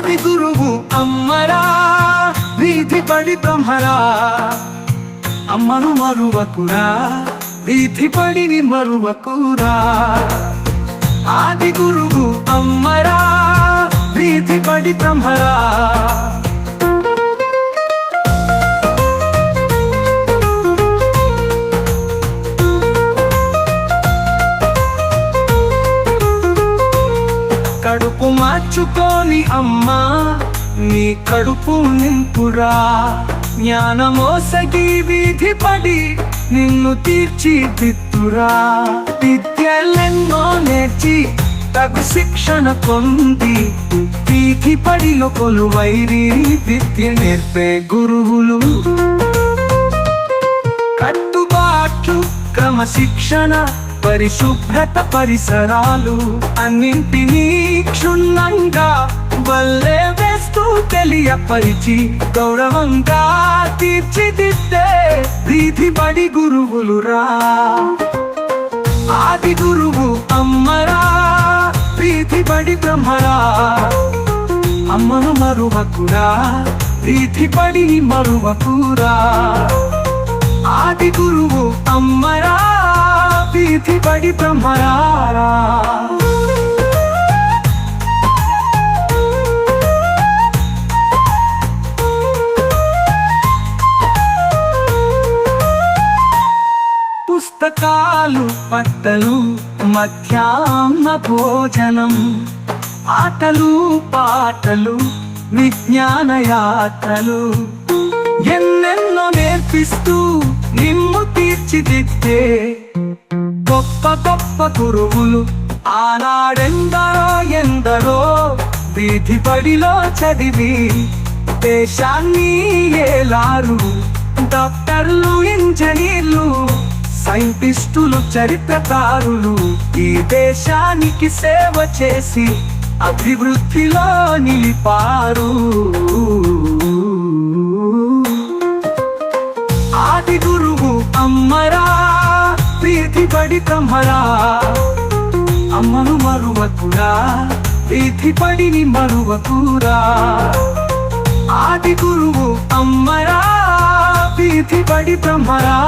ఆది గురువు అమ్మరా వీధి పడి బ్రహ్మరా. అమ్మను మరువకురా వీధి పడిని మరువకురా. ఆది గురువు అమ్మరా వీధి పడి బ్రహ్మరా. కడుపు మార్చుకోని అమ్మా నీ కడుపు నింపురా. జ్ఞానమోసగి వీధి పడి నిన్ను తీర్చిదిద్దురా. విద్యలెన్నో నేర్చి తగు శిక్షణ పొంది వీధి పడిలో కొలువైరి విద్య నేర్పే గురువులు. కట్టుబాట్లు క్రమశిక్షణ పరిశుభ్రత పరిసరాలు అన్నింటినీ క్షుణ్ణంగా వల్లే వేస్తూ తెలియపరిచి గౌరవంగా తీర్చిదిద్దే వీధి బడి గురువులురా. ఆది గురువు అమ్మరా వీధి బడి బ్రహ్మరా. అమ్మను మరువకురా వీధి బడి మరువకురా. ఆది గురువు అమ్మరా వీధి బ్రహ్మరారా. పాలు పట్టలు మధ్యాహ్న భోజనం. ఆటలు పాటలు విజ్ఞాన యాత్రలు. ఎన్నెన్నో నేర్పిస్తూ నిమ్ము తీర్చిదిద్దే గొప్ప గొప్ప గురువులు ఆనాడెందరో ఎందరో వీధి బడిలో చదివి దేశాన్ని ఏలారు. డాక్టర్లు ఇంజనీర్లు సైంటిస్టులు చరిత్రకారులు ఈ దేశానికి సేవ చేసి అభివృద్ధిలో నిలిపారు. ఆది గురువు అమ్మరా ప్రీతి పడి తమరా అమ్మను మరువకురా ప్రీతి పడిని మరువకురా. ఆది గురువు అమ్మరా ప్రీతి పడి బ్రహ్మరా.